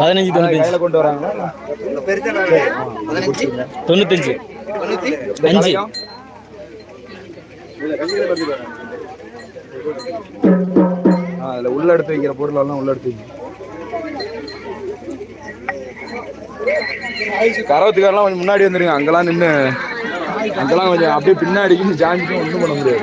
பதினஞ்சு தொண்ணூத்தஞ்சு. கொண்டு வராங்களா தொண்ணூத்தஞ்சு. அஞ்சு. அதுல உள்ள எடுத்து வைக்கிற பொருள் எல்லாம் உள்ள எடுத்து கரவத்துக்காரெல்லாம் கொஞ்சம் முன்னாடி வந்துருங்க. அங்கெல்லாம் நின்று அங்கெல்லாம் கொஞ்சம் அப்படியே பின்னாடிக்கு ஜாஞ்சிட்டு ஒன்றும் பண்ண முடியாது.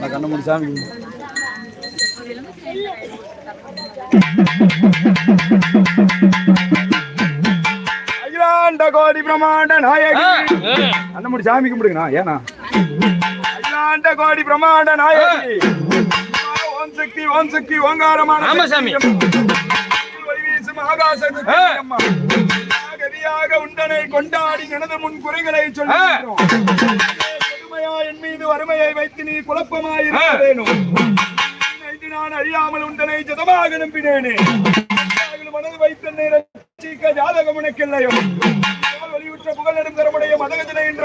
நான் கண்ண மூடி சாமி. அகிலாண்ட கோடி பிரமாண்ட நாயகி. கண்ண மூடி சாமி கும்பிடுங்கண்ணா ஏனா அகிலாண்ட கோடி பிரமாண்ட நாயகி. ஓம் சக்தி ஓம் சக்தி ஓங்காரமான ஆமா சாமி. ஒளி வீசும் ஆகாச உண்டனை கொண்டாடி எனது முன் குறைகளை சொல்லுகின்றோம். கொடுமையா என் மீது வறுமையை வைத்து நீ குழப்பமாய் இருக்கிறேனும் இது நான் அறியாமல் உண்டனை ஜதமாக நம்பினேனே. மனது வைத்தென்னை ரட்சிக்க ஜாதகம் உனக்கில்லையோ? வெளியுற்ற புகழ் நெடும் தரமுடைய மதகத்தினை என்ற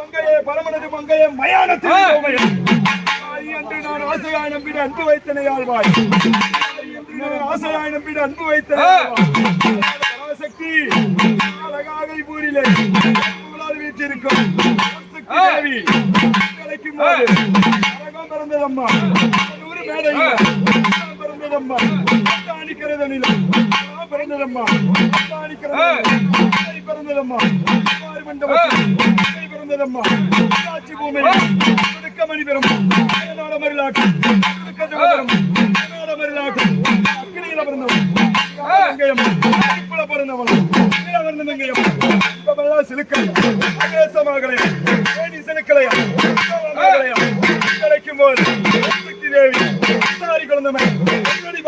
மங்கையே பரமனது மங்கையே மயானத்தில் என்று நான் ஆசையாய் நம்பின அன்பு வைத்தனை ஆழ்வாய். ஆசையாய் நம்பின அன்பு வைத்தனை. பராசக்தி அழகாக இப்பூரிலே உங்களால் வீற்றிருக்கும் சக்தி தேவி கிடைக்கும் போது அழகாம் பிறந்ததம்மா நூறு மேடையில பிறந்ததம்மா அணிக்கிறது நிலம் பிறந்ததம்மா அணிக்கிறது பிறந்ததம்மா பிறந்ததம்மா காட்சி பூமி கொடுக்க பெறும் நாட மரிலாக்கு நாட பிறந்தவன் இப்பல பிறந்தவன் இப்ப சிலுக்கல் சிலுக்கலையா கிடைக்கும் போது சக்தி தேவி சாரி குழந்தமை முன்னாடி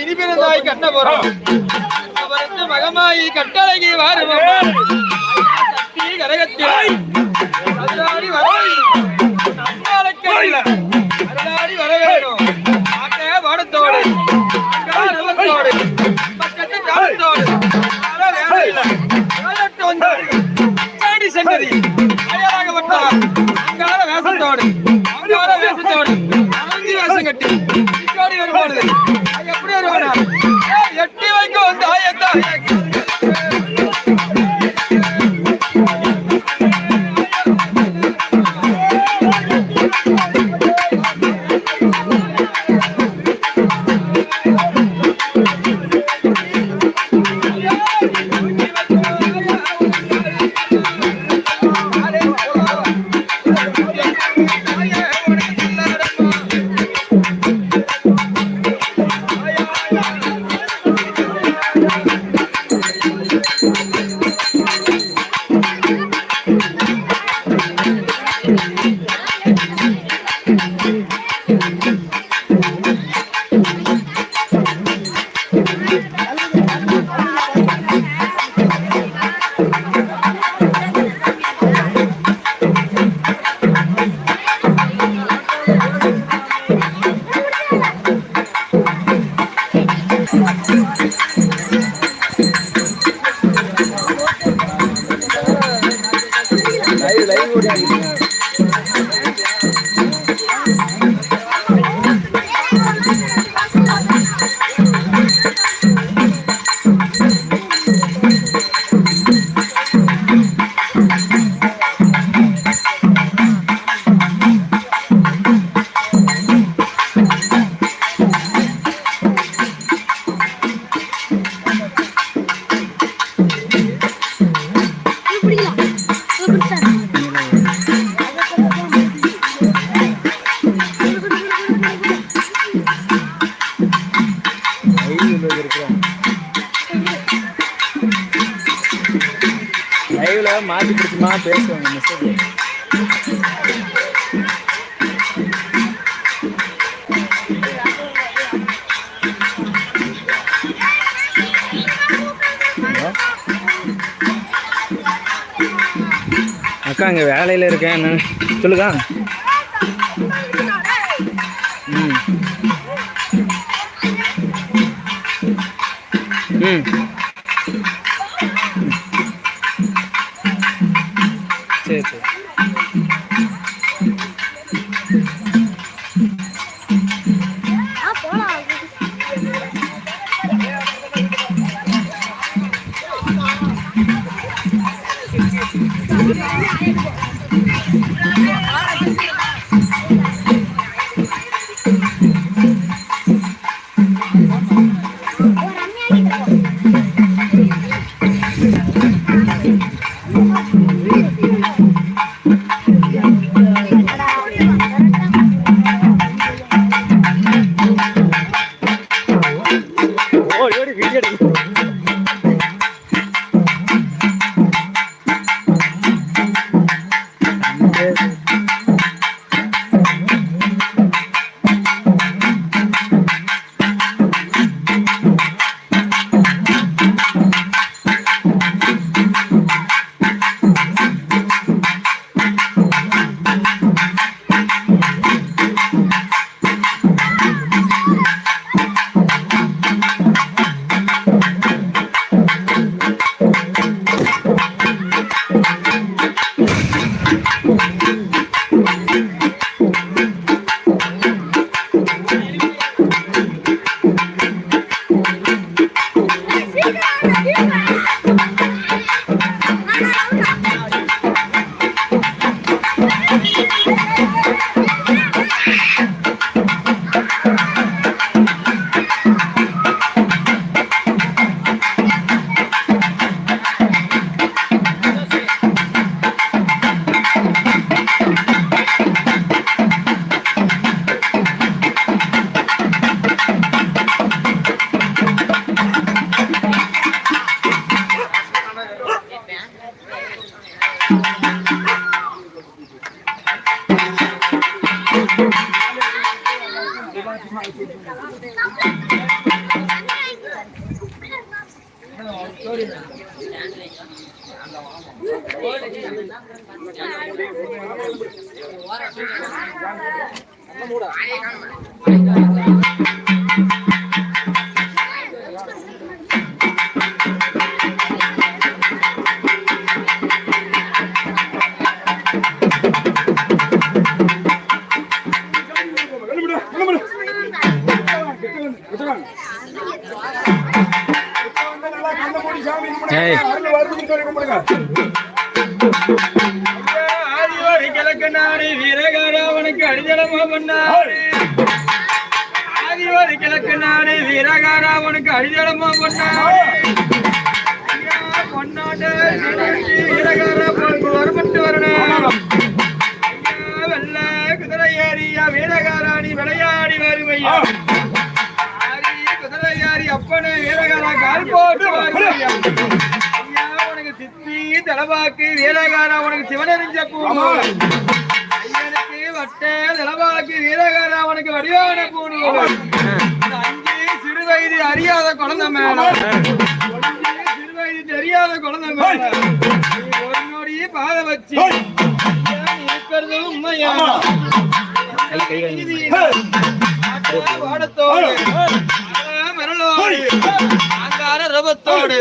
இனிபிறந்தாய் கண்ணபுரம் அவருக்கு மகமாயி கட்டழகி வாருமம்மா சக்தி கரகத்திலாய் அருளாடி வர அருளாடி வர வேணும் வாடத்தோடு பக்கத்து காலத்தோடு சென்றதி வந்து மாத்தி பேசுவாங்க மெசேஜ் அக்கா இங்கே வேலையில் இருக்கேன். என்ன சொல்லுக்கா হয়েছে ஆதிவாரி கிழக்கு நாடு வீரகாராவனுக்கு அடிஜலமா பண்ணாரு ஆதிவாரி கிழக்கு நாடு வீரகாராவனுக்கு அடிஜலமா பண்ணாரு ஐயா, பொன்னாட்டு வீரகாரா பொறுப்பு வரப்பட்டு வரணும். ஐயா, வெள்ளை குதிரை ஏறியா வீரகாராணி விளையாடி வருமையா ஆரி குதிரை ஏறி அப்பனே வீரகாரா கால் போட்டு வருமையா ஐயா, உனக்கு சித்தி தலவாக்கு வீரகாரா உனக்கு சிவனறிஞ்ச பூணு ஐயனுக்கு வட்ட தலவாக்கு வீரகாரா உனக்கு வடிவான பூணு அஞ்சு சிறு வயது அறியாத குழந்தை மேல. அஞ்சு சிறு வயது தெரியாத குழந்தை மேல. ஒரு நொடி பாத வச்சு இருக்கிறது உண்மையா? வாடத்தோடு மரளோடு அங்கார ரபத்தோடு.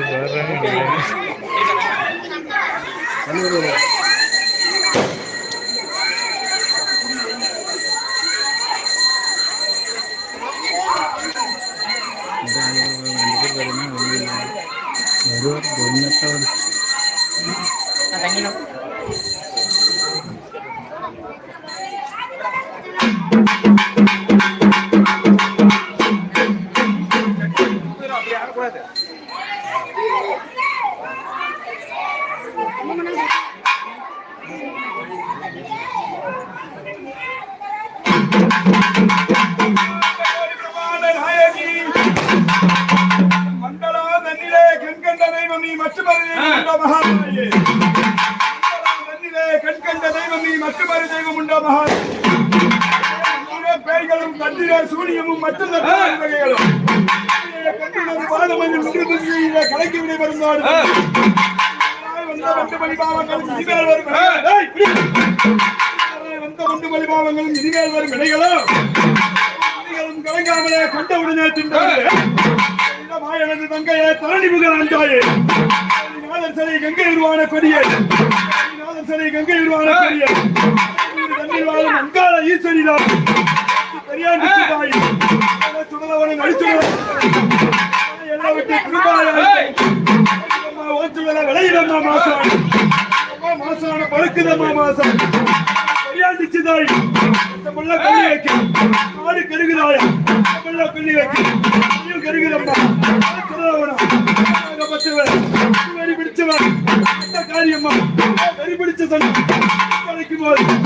எடுக்கிறாங்க கண்ணிலே சூனியமும் மற்றும் வகைகளும். கலக்கி விடை வருந்தாடு வந்த பலிபாவங்களும் இனிமேல் வரும். வந்த வண்டு பலிபாவங்களும் இனிமேல் வரும் விடைகளும் கலங்காமலே கண்டவுடனே தின்றது எனது தங்கையே தரணி முதல் அஞ்சாயே நாதன் சிலை கங்கை உருவான கொடியே. நாதன் சிலை கங்கை உருவான கொடியே. தண்ணீர் வாழும் அங்காள ஈஸ்வரிதான். விளையிடம்மா மாசம் மாசான பழுக்குதம்மா மாசம் பெரியாண்டி சிதாய் முள்ள வைக்க. நாடு கருகுதாய. முள்ள கொள்ளி வைக்க. நீயும் கருகுதம்மா. வெறி பிடிச்சவன். காரியம்மா. வெறி பிடிச்ச சொன்ன கிடைக்கும் போது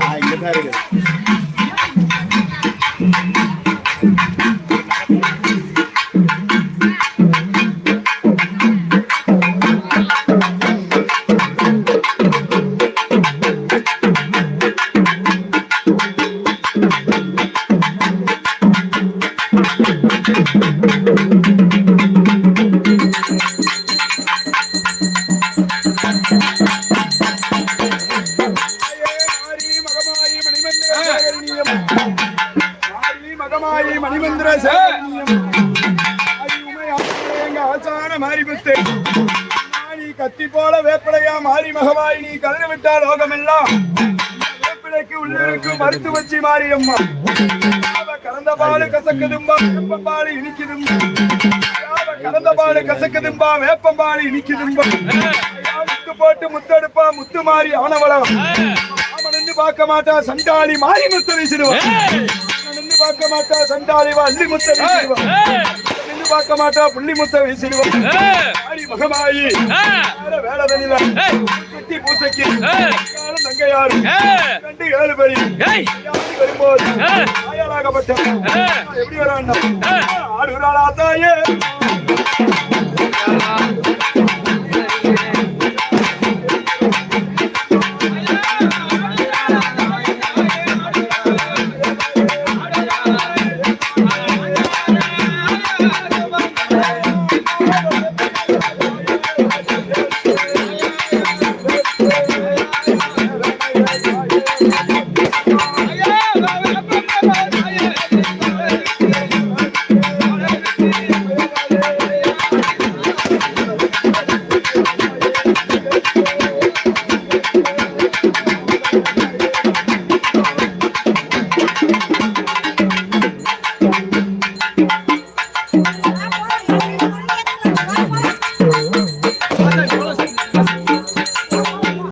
நம்ம இங்கே தான் இருக்குது மணிமந்திர சேவனியம் அது எங்க ஆசான மாரிபுத்து. நீ கத்தி போல வேப்பிலையா மாறி மகமாய் நீ கலந்து விட்டால் லோகமெல்லாம். வேப்பிலைக்கு உள்ளிருக்கும் மருத்துவச்சி வச்சு அவ கலந்த பாலு கசக்குதும்பா வேப்பம்பாலு இனிக்குதும்பா. கலந்த பாலு கசக்குதும்பா வேப்பம்பாலு இனிக்குதும்பா. முத்து போட்டு முத்தெடுப்பா முத்து மாறி ஆனவளம் அவன் பார்க்க மாட்டா சண்டாளி மாறி முத்து வீசிடுவான் நின்று பார்க்க மாட்டா சண்டாளி வா அள்ளி முத்த வீசிடுவான். நின்று பார்க்க மாட்டா புள்ளி முத்த வீசிடுவான் மகமாயி வேலதனில சுத்தி பூசைக்கு. காலம் தங்கையாரு. ரெண்டு ஏழு பேரி. வரும்போது. எப்படி வரான் ஆடுறாளா தாயே